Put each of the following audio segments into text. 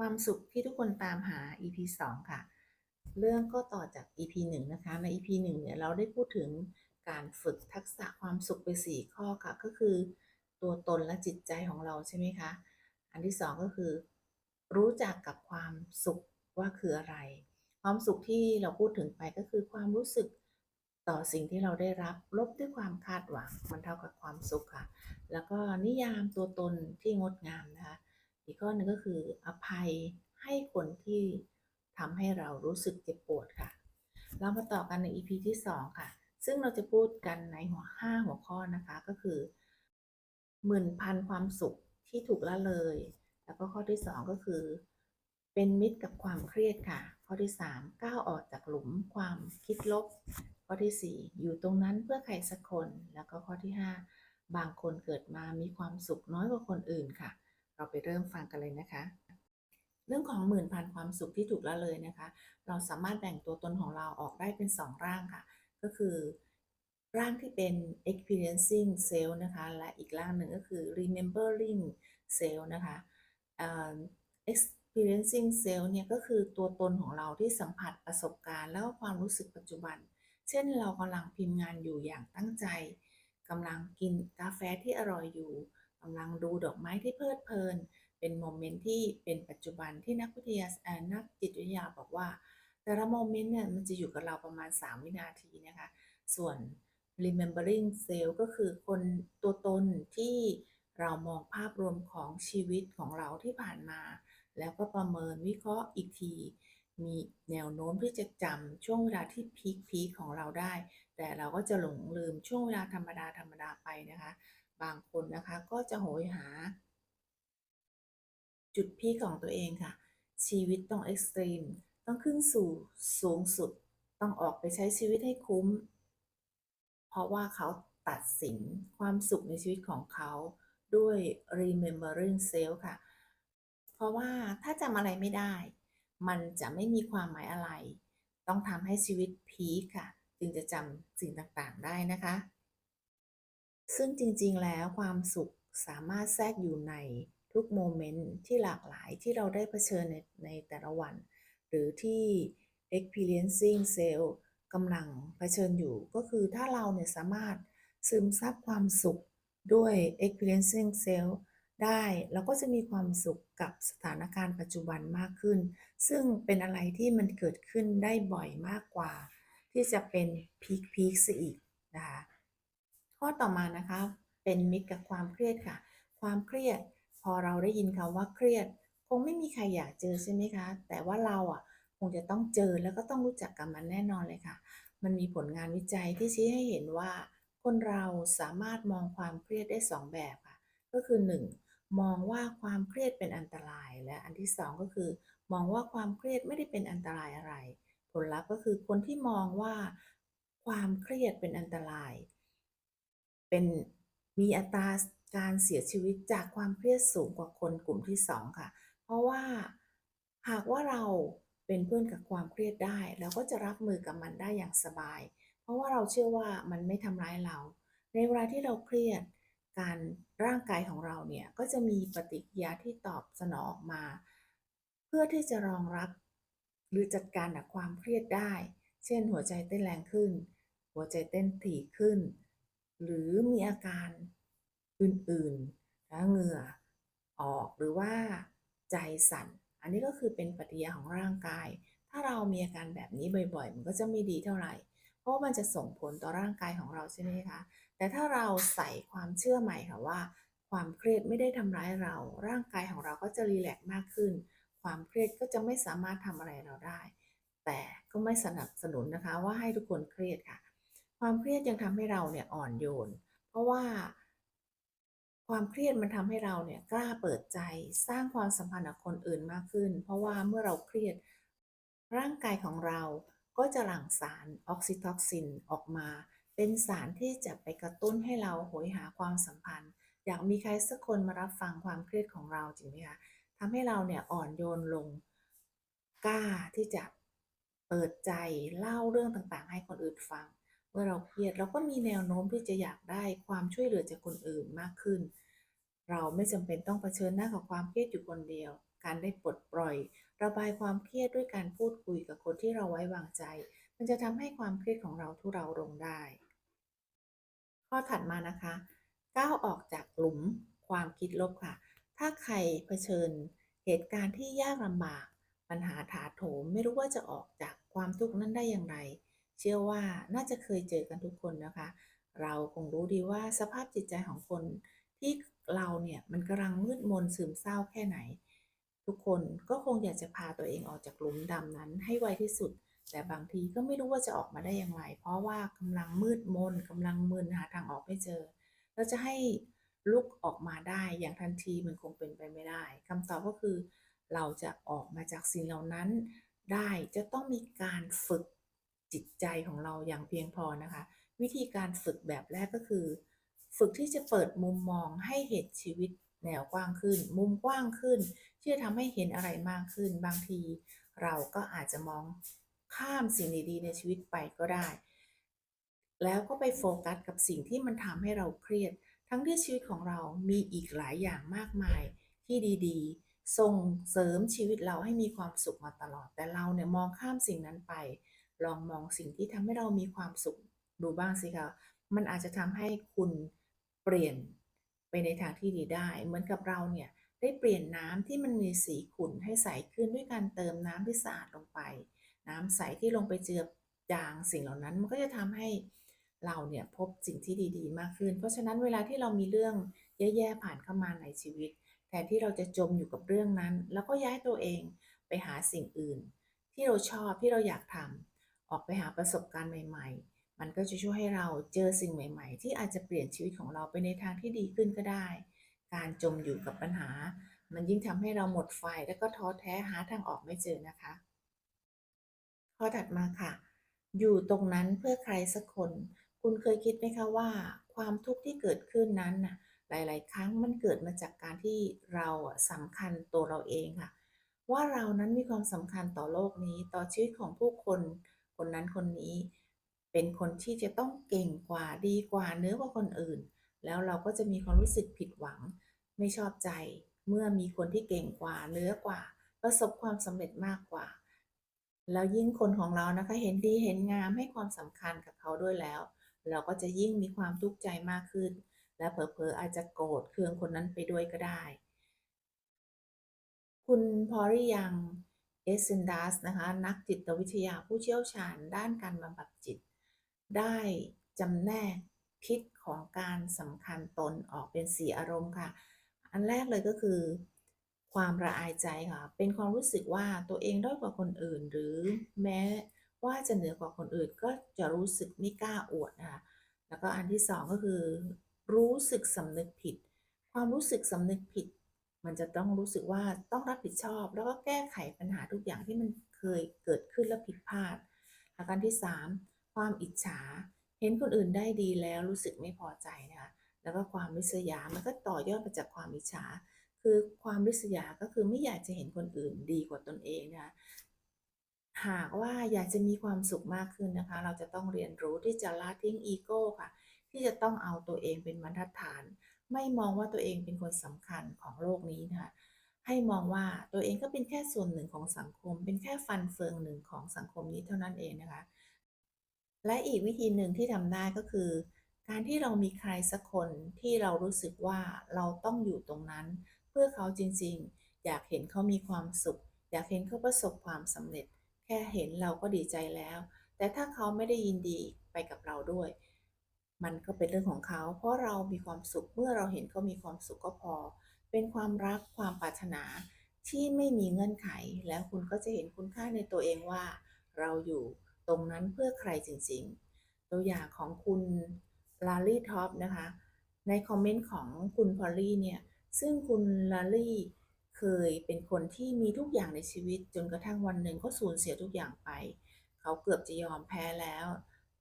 ความสุขที่ทุกคนตามหา EP 2 ค่ะ เรื่องก็ต่อจาก EP 1 นะคะ ใน EP 1 เนี่ย เราได้พูดถึงการฝึกทักษะความสุขไป 4 ข้อค่ะ ก็คือ ตัวตนและจิตใจของเราใช่ไหมคะ อันที่ 2 ก็คือ รู้จักกับความสุขว่าคืออะไร ความสุขที่เราพูดถึงไปก็คือความรู้สึกต่อสิ่งที่เราได้รับลบด้วยความคาดหวังมันเท่ากับความสุขค่ะ แล้วก็นิยามตัวตนที่งดงามนะคะ อีกข้อหนึ่งก็คืออภัยให้คนที่ทำให้เรารู้สึกเจ็บปวดค่ะ เรามาต่อกันใน EP ที่ 2 ค่ะ ซึ่งเราจะพูดกันในหัว 5 หัวข้อนะคะก็คือหมื่นพันความสุขที่ถูกละเลย แล้วก็ข้อที่ 2 ก็คือ เป็นมิตรกับความเครียดค่ะ ข้อที่ 3 ก้าวออกจากหลุมความคิดลบ ข้อที่ 4 อยู่ตรงนั้นเพื่อใครสักคน แล้วก็ข้อที่ 5 บางคนเกิดมามีความสุขน้อยกว่าคนอื่นค่ะ เราไปเริ่มฟังกันเลยนะคะ เรื่องของหมื่นพันความสุขที่ถูกละเลยนะคะ เราสามารถแบ่งตัวตนของเราออกได้เป็น 2 ร่างค่ะ ก็คือร่างที่เป็น experiencing self นะคะ และอีกร่างหนึ่งก็คือ remembering self นะคะ experiencing self เนี่ยก็คือตัวตนของเราที่สัมผัสประสบการณ์ แล้วก็ความรู้สึกปัจจุบัน เช่นเรากำลังพิมพ์งานอยู่อย่างตั้งใจกำลังกินกาแฟที่อร่อยอยู่ กำลังดูดอกไม้ที่เพลิดเพลิน เป็นโมเมนต์ที่เป็นปัจจุบันที่นักวิทยาเอ่อนักจิตวิทยาบอกว่า แต่ละโมเมนต์เนี่ยมันจะอยู่กับเราประมาณ 3 วินาทีนะคะ ส่วน remembering self ก็คือคนตัวตนที่เรามองภาพรวมของชีวิตของเราที่ผ่านมา แล้วก็ประเมินวิเคราะห์อีกที มีแนวโน้มที่จะจำช่วงเวลาที่พีคพีคของเราได้ แต่เราก็จะหลงลืมช่วงเวลาธรรมดาธรรมดาไปนะคะ บางคนนะคะก็จะโหยหา จุดพีคของตัวเองค่ะ ชีวิตต้องเอ็กซ์ตรีม ต้องขึ้นสู่สูงสุด ต้องออกไปใช้ชีวิตให้คุ้ม เพราะว่าเขาตัดสินความสุขในชีวิตของเขาด้วย remembering self ค่ะ เพราะว่าถ้าจำอะไรไม่ได้ มันจะไม่มีความหมายอะไร ต้องทำให้ชีวิตพีคค่ะ จึงจะจำสิ่งต่างๆได้นะคะ ซึ่งจริงๆ แล้วความสุขสามารถแทรกอยู่ในทุกโมเมนต์ที่หลากหลายที่เราได้เผชิญในในแต่ละวัน หรือที่ experiencing self กำลังเผชิญอยู่ ก็คือถ้าเราเนี่ยสามารถซึมซับความสุขด้วย experiencing self ได้เราก็จะมีความสุขกับสถานการณ์ปัจจุบันมากขึ้น ซึ่งเป็นอะไรที่มันเกิดขึ้นได้บ่อยมากกว่า ที่จะเป็นพีคพีคซะอีกนะคะ ข้อต่อมานะคะ เป็นมิตรกับความเครียดค่ะ ความเครียด พอเราได้ยินคำว่าเครียด คงไม่มีใครอยากเจอใช่ไหมคะ แต่ว่าเราอะคงจะต้องเจอแล้วก็ต้องรู้จักกับมันแน่นอนเลยค่ะ มันมีผลงานวิจัยที่ชี้ให้เห็นว่า คนเราสามารถมองความเครียดได้ 2 แบบค่ะ ก็คือ 1. มองว่าความเครียดเป็นอันตราย และอันที่ 2 ก็คือ มองว่าความเครียดไม่ได้เป็นอันตรายอะไร ผลลัพธ์ก็คือคนที่มองว่า ความเครียดเป็นอันตราย เป็นมีอัตราการเสียชีวิตจากความเครียดสูงกว่าคนกลุ่มที่ 2 ค่ะ เพราะว่าหากว่าเราเป็นเพื่อนกับความเครียดได้เราก็จะรับมือกับมันได้อย่างสบาย เพราะว่าเราเชื่อว่ามันไม่ทำร้ายเรา ในเวลาที่เราเครียด การร่างกายของเราเนี่ยก็จะมีปฏิกิริยาที่ตอบสนองออกมา เพื่อที่จะรองรับ หรือจัดการกับความเครียดได้ เช่น หัวใจเต้นแรงขึ้น หัวใจเต้นถี่ขึ้น หรือมีอาการอื่นๆนะเหงื่อออกหรือว่าใจสั่น อันนี้ก็คือเป็นปฏิกิริยาของร่างกาย ถ้าเรามีอาการแบบนี้บ่อยๆ มันก็จะไม่ดีเท่าไหร่ เพราะมันจะส่งผลต่อร่างกายของเราใช่ไหมคะ แต่ถ้าเราใส่ความเชื่อใหม่ค่ะว่า ความเครียดไม่ได้ทำร้ายเรา ร่างกายของเราก็จะรีแลกซ์มากขึ้น ความเครียดก็จะไม่สามารถทำอะไรเราได้ แต่ก็ไม่สนับสนุนนะคะว่าให้ทุกคนเครียดค่ะ ความเครียดยังทำให้เราเนี่ยอ่อนโยน เพราะว่าความเครียดมันทำให้เราเนี่ยกล้าเปิดใจสร้างความสัมพันธ์กับคนอื่นมากขึ้น เพราะว่าเมื่อเราเครียดร่างกายของเราก็จะหลั่งสารออกซิโทซินออกมา เป็นสารที่จะไปกระตุ้นให้เราโหยหาความสัมพันธ์ อยากมีใครสักคนมารับฟังความเครียดของเราจริงไหมคะทำให้เราเนี่ยอ่อนโยนลงกล้าที่จะเปิดใจเล่าเรื่องต่างๆ ให้คนอื่นฟัง เมื่อเราเครียดเราก็มีแนวโน้มที่จะอยากได้ความช่วยเหลือจากคนอื่นมากขึ้น เราไม่จำเป็นต้องเผชิญหน้ากับความเครียดอยู่คนเดียว การได้ปลดปล่อย ระบายความเครียดด้วยการพูดคุยกับคนที่เราไว้วางใจ มันจะทำให้ความเครียดของเราทุเราลงได้ ข้อถัดมานะคะก้าวออกจากหลุมความคิดลบค่ะ ถ้าใครเผชิญเหตุการณ์ที่ยากลำบาก ปัญหาถาโถมไม่รู้ว่าจะออกจากความทุกข์นั้นได้อย่างไร เชื่อว่าน่าจะเคยเจอกันทุกคนนะคะ เราคงรู้ดีว่าสภาพจิตใจของคนที่เราเนี่ยมันกำลังมืดมนซึมเศร้าแค่ไหน ทุกคนก็คงอยากจะพาตัวเองออกจากหลุมดำนั้นให้ไวที่สุด แต่บางทีก็ไม่รู้ว่าจะออกมาได้อย่างไร เพราะว่ากำลังมืดมนกำลังมึนหาทางออกไม่เจอ เราจะให้ลุกออกมาได้อย่างทันทีมันคงเป็นไปไม่ได้คำตอบก็คือ เราจะออกมาจากสิ่งเหล่านั้นได้จะต้องมีการฝึก จิตใจของเราอย่างเพียงพอนะคะ วิธีการฝึกแบบแรกก็คือ ฝึกที่จะเปิดมุมมองให้เห็นชีวิตแนวกว้างขึ้น มุมกว้างขึ้นที่จะทำให้เห็นอะไรมากขึ้น บางที เราก็อาจจะมองข้ามสิ่งดีๆในชีวิตไปก็ได้ แล้วก็ไปโฟกัสกับสิ่งที่มันทำให้เราเครียด ทั้งที่ชีวิตของเรามีอีกหลายอย่างมากมายที่ดีๆ ส่งเสริมชีวิตเราให้มีความสุขมาตลอด แต่เราเนี่ยมองข้ามสิ่งนั้นไป ลองมองสิ่งที่ทำให้เรามีความสุขดูบ้างสิคะมันอาจจะทำให้คุณเปลี่ยนไปในทางที่ดีได้ เหมือนกับเราเนี่ยได้เปลี่ยนน้ำที่มันมีสีขุ่นให้ใสขึ้นด้วยการเติมน้ำที่สะอาดลงไป น้ำใสที่ลงไปเจือจางสิ่งเหล่านั้นมันก็จะทำให้เราเนี่ยพบสิ่งที่ดีๆ มากขึ้น เพราะฉะนั้นเวลาที่เรามีเรื่องแย่ๆผ่านเข้ามาในชีวิตแทนที่เราจะจมอยู่กับเรื่องนั้น แล้วก็ย้ายตัวเองไปหาสิ่งอื่น ที่เราชอบที่เราอยากทำ ออกไปหาประสบการณ์ใหม่ ๆ มันก็จะช่วยให้เราเจอสิ่งใหม่ ๆ ที่อาจจะเปลี่ยนชีวิตของเราไปในทางที่ดีขึ้นก็ได้ การจมอยู่กับปัญหา มันยิ่งทำให้เราหมดไฟแล้วก็ท้อแท้หาทางออกไม่เจอนะคะ ข้อถัดมาค่ะ อยู่ตรงนั้นเพื่อใครสักคน คุณเคยคิดไหมคะว่า ความทุกข์ที่เกิดขึ้นนั้นน่ะหลาย ๆ ครั้งมันเกิดมาจากการที่เราอะสำคัญตัวเราเองค่ะ ว่าเรานั้นมีความสำคัญต่อโลกนี้ต่อชีวิตของผู้คน คนนั้นคนนี้ เป็นคนที่จะต้องเก่งกว่าดีกว่าเนื้อกว่าคนอื่น แล้วเราก็จะมีความรู้สึกผิดหวัง ไม่ชอบใจ เมื่อมีคนที่เก่งกว่าเนือกว่า ประสบความสำเร็จมากกว่า แล้วยิ่งคนของเรานะคะเห็นดีเห็นงามให้ความสำคัญกับเขาด้วยแล้ว เราก็จะยิ่งมีความทุกข์ใจมากขึ้น และเผลอๆอาจจะโกรธเคืองคนนั้นไปด้วยก็ได้ คุณพอลลี่ยัง เอสเซนดัสนะคะนักจิตวิทยาผู้เชี่ยวชาญด้านการบำบัดจิต ได้จำแนกพิษของการสำคัญตนออกเป็น4อารมณ์ค่ะ อันแรกเลยก็คือ ความละอายใจค่ะ เป็นความรู้สึกว่าตัวเองด้อยกว่าคนอื่น หรือแม้ว่าจะเหนือกว่าคนอื่นก็จะรู้สึกไม่กล้าอวดนะคะแล้วก็อันที่2ก็คือ รู้สึกสำนึกผิด ความรู้สึกสำนึกผิด มันจะต้องรู้สึกว่าต้องรับผิดชอบ แล้วก็แก้ไขปัญหาทุกอย่างที่มันเคยเกิดขึ้นและผิดพลาดแล้วก็อันที่ 3 ความอิจฉา เห็นคนอื่นได้ดีแล้วรู้สึกไม่พอใจนะคะแล้วก็ความริษยา มันก็ต่อยอดมาจากความอิจฉา คือความริษยาก็คือไม่อยากจะเห็นคนอื่นดีกว่าตนเองนะคะหากว่าอยากจะมีความสุขมากขึ้นนะคะ เราจะต้องเรียนรู้ที่จะละทิ้งอีโก้ค่ะ ที่จะต้องเอาตัวเองเป็นบรรทัดฐาน ไม่มองว่าตัวเองเป็นคนสำคัญของโลกนี้นะคะให้มองว่าตัวเองก็เป็นแค่ส่วนหนึ่งของสังคม เป็นแค่ฟันเฟืองหนึ่งของสังคมนี้เท่านั้นเองนะคะ และอีกวิธีหนึ่งที่ทำได้ก็คือ การที่เรามีใครสักคนที่เรารู้สึกว่าเราต้องอยู่ตรงนั้น เพื่อเขาจริงๆ อยากเห็นเขามีความสุข อยากเห็นเขาประสบความสำเร็จ แค่เห็นเราก็ดีใจแล้ว แต่ถ้าเขาไม่ได้ยินดีไปกับเราด้วย มันก็เป็นเรื่องของเขา เพราะเรามีความสุขเมื่อเราเห็นเขามีความสุขก็พอ เป็นความรักความปรารถนาที่ไม่มีเงื่อนไข แล้วคุณก็จะเห็นคุณค่าในตัวเองว่า เราอยู่ตรงนั้นเพื่อใครจริงๆ ตัวอย่างของคุณลาลี่ท็อปนะคะ ในคอมเมนต์ของคุณพอลลี่เนี่ย ซึ่งคุณลาลี่เคยเป็นคนที่มีทุกอย่างในชีวิต จนกระทั่งวันหนึ่งก็สูญเสียทุกอย่างไป เขาเกือบจะยอมแพ้แล้ว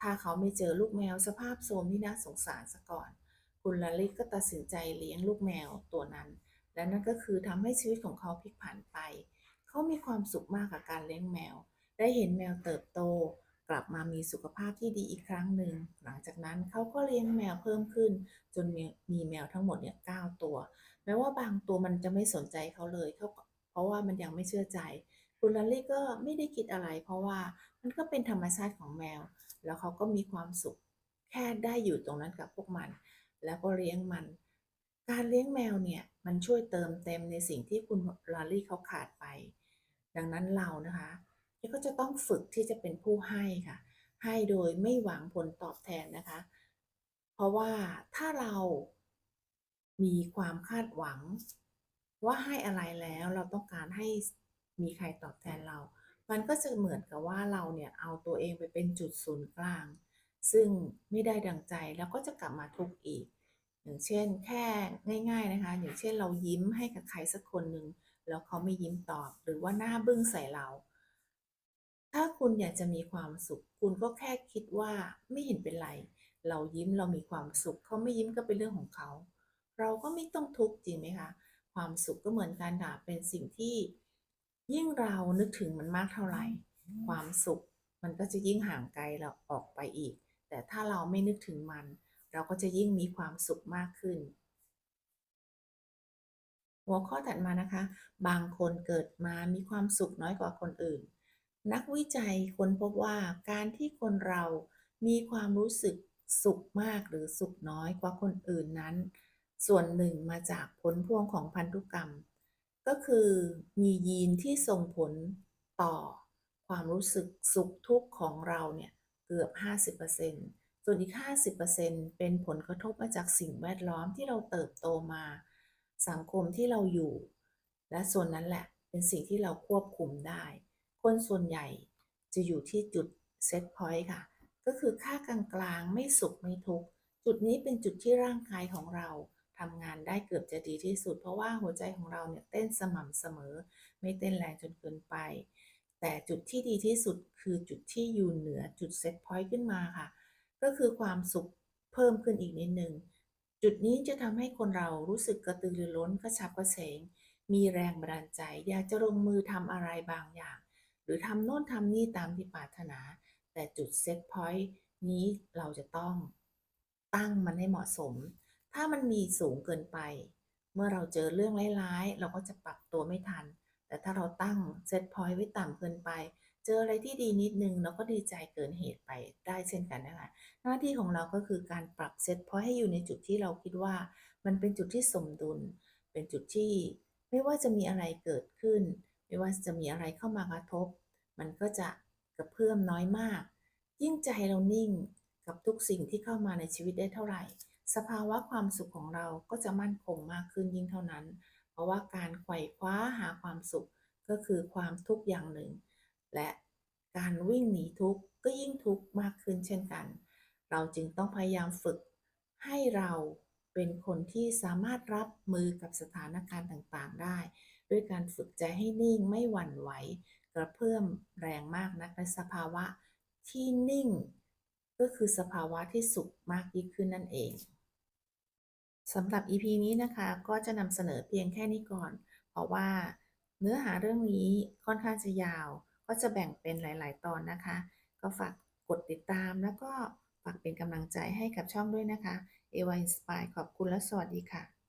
ถ้าเขาไม่เจอลูกแมวสภาพโทมที่น่าสงสารซะก่อน คุณลาลี่ก็ตัดสินใจเลี้ยงลูกแมวตัวนั้น และนั่นก็คือทำให้ชีวิตของเขาพลิกผันไป เขามีความสุขมากกับการเลี้ยงแมว ได้เห็นแมวเติบโต กลับมามีสุขภาพที่ดีอีกครั้งหนึ่ง หลังจากนั้นเขาก็เลี้ยงแมวเพิ่มขึ้น จนมีมแมวทั้งหมดเนี่ย9ตัว แม้ว่าบางตัวมันจะไม่สนใจเขาเลยเขาพราะว่ามันยังไม่เชื่อใจคุณลอลลี่ก็ไม่ได้คิดอะไร เพราะว่ามันก็เป็นธรรมชาติของแมว แล้วเขาก็มีความสุข แค่ได้อยู่ตรงนั้นกับพวกมัน แล้วก็เลี้ยงมัน การเลี้ยงแมวเนี่ยมันช่วยเติมเต็มในสิ่งที่คุณลอลลี่เขาขาดไป ดังนั้นเรานะคะก็จะต้องฝึกที่จะเป็นผู้ให้ค่ะ ให้โดยไม่หวังผลตอบแทนนะคะ เพราะว่าถ้าเรามีความคาดหวัง ว่าให้อะไรแล้วเราต้องการให้มีใครตอบแทนเรา มันก็จะเหมือนกับว่าเราเนี่ยเอาตัวเองไปเป็นจุดศูนย์กลาง ซึ่งไม่ได้ดังใจแล้วก็จะกลับมาทุกข์อีก อย่างเช่นแค่ง่าย ๆนะคะ อย่างเช่นเรายิ้มให้กับใครสักคนหนึ่งแล้วเขาไม่ยิ้มตอบ หรือว่าหน้าบึ้งใส่เรา ถ้าคุณอยากจะมีความสุข คุณก็แค่คิดว่าไม่เห็นเป็นไร เรายิ้มเรามีความสุขเขาไม่ยิ้มก็เป็นเรื่องของเขา เราก็ไม่ต้องทุกข์จริงไหมคะ ความสุขก็เหมือนกันค่ะเป็นสิ่งที่ ยิ่งเรานึกถึงมันมากเท่าไหร่ ความสุขมันก็จะยิ่งห่างไกลเราออกไปอีก แต่ถ้าเราไม่นึกถึงมัน เราก็จะยิ่งมีความสุขมากขึ้น หัวข้อถัดมานะคะ บางคนเกิดมามีความสุขน้อยกว่าคนอื่น นักวิจัยค้นพบว่าการที่คนเรามีความรู้สึกสุขมากหรือสุขน้อยกว่าคนอื่นนั้น ส่วนหนึ่งมาจากผลพวงของพันธุกรรม ก็คือมียีนที่ส่งผลต่อความรู้สึกสุขทุกข์ของเราเนี่ยเกือบ 50%ส่วนอีก 50%เป็นผลกระทบมาจากสิ่งแวดล้อมที่เราเติบโตมา สังคมที่เราอยู่ และส่วนนั้นแหละเป็นสิ่งที่เราควบคุมได้ คนส่วนใหญ่จะอยู่ที่จุดเซตพอยต์ค่ะ ก็คือค่ากลางๆ ไม่สุขไม่ทุกข์ จุดนี้เป็นจุดที่ร่างกายของเรา ทำงานได้เกือบจะดีที่สุด เพราะว่าหัวใจของเราเนี่ยเต้นสม่ำเสมอ ไม่เต้นแรงจนเกินไป แต่จุดที่ดีที่สุดคือจุดที่อยู่เหนือจุดเซตพอยต์ขึ้นมาค่ะ ก็คือความสุขเพิ่มขึ้นอีกนิดนึง จุดนี้จะทำให้คนเรารู้สึกกระตือรือร้นกระฉับกระเฉง มีแรงบันดาลใจ อยากจะลงมือทำอะไรบางอย่าง หรือทำโน่นทำนี่ตามที่ปรารถนา แต่จุดเซตพอยต์นี้เราจะต้องตั้งมันให้เหมาะสม ถ้ามันมีสูงเกินไป เมื่อเราเจอเรื่องร้ายๆ เราก็จะปรับตัวไม่ทัน แต่ถ้าเราตั้งเซตพอยต์ไว้ต่ำเกินไป เจออะไรที่ดีนิดนึงเราก็ดีใจเกินเหตุไปได้เช่นกันนะคะ หน้าที่ของเราก็คือการปรับเซตพอยต์ให้อยู่ในจุดที่เราคิดว่า มันเป็นจุดที่สมดุล เป็นจุดที่ไม่ว่าจะมีอะไรเกิดขึ้น ไม่ว่าจะมีอะไรเข้ามากระทบ มันก็จะกระเพื่อมน้อยมาก ยิ่งใจเรานิ่งกับทุกสิ่งที่เข้ามาในชีวิตได้เท่าไหร่ สภาวะความสุขของเราก็จะมั่นคงมากขึ้นยิ่งเท่านั้น เพราะว่าการไขว่คว้าหาความสุขก็คือความทุกข์อย่างหนึ่ง และการวิ่งหนีทุกข์ก็ยิ่งทุกข์มากขึ้นเช่นกัน เราจึงต้องพยายามฝึกให้เราเป็นคนที่สามารถรับมือกับสถานการณ์ต่างๆได้ ด้วยการฝึกใจให้นิ่งไม่หวั่นไหว กระเพื่อมแรงมากนักในสภาวะที่นิ่ง ก็คือสภาวะที่สุขมากยิ่งขึ้นนั่นเอง สำหรับ EP นี้นะคะก็จะนำเสนอเพียงแค่นี้ก่อน เพราะว่าเนื้อหาเรื่องนี้ค่อนข้างจะยาว ก็จะแบ่งเป็นหลาย ๆ ตอนนะคะ ก็ฝากกดติดตามแล้วก็ฝากเป็นกำลังใจให้กับช่องด้วยนะคะ เอวาอินสปายขอบคุณและสวัสดีค่ะ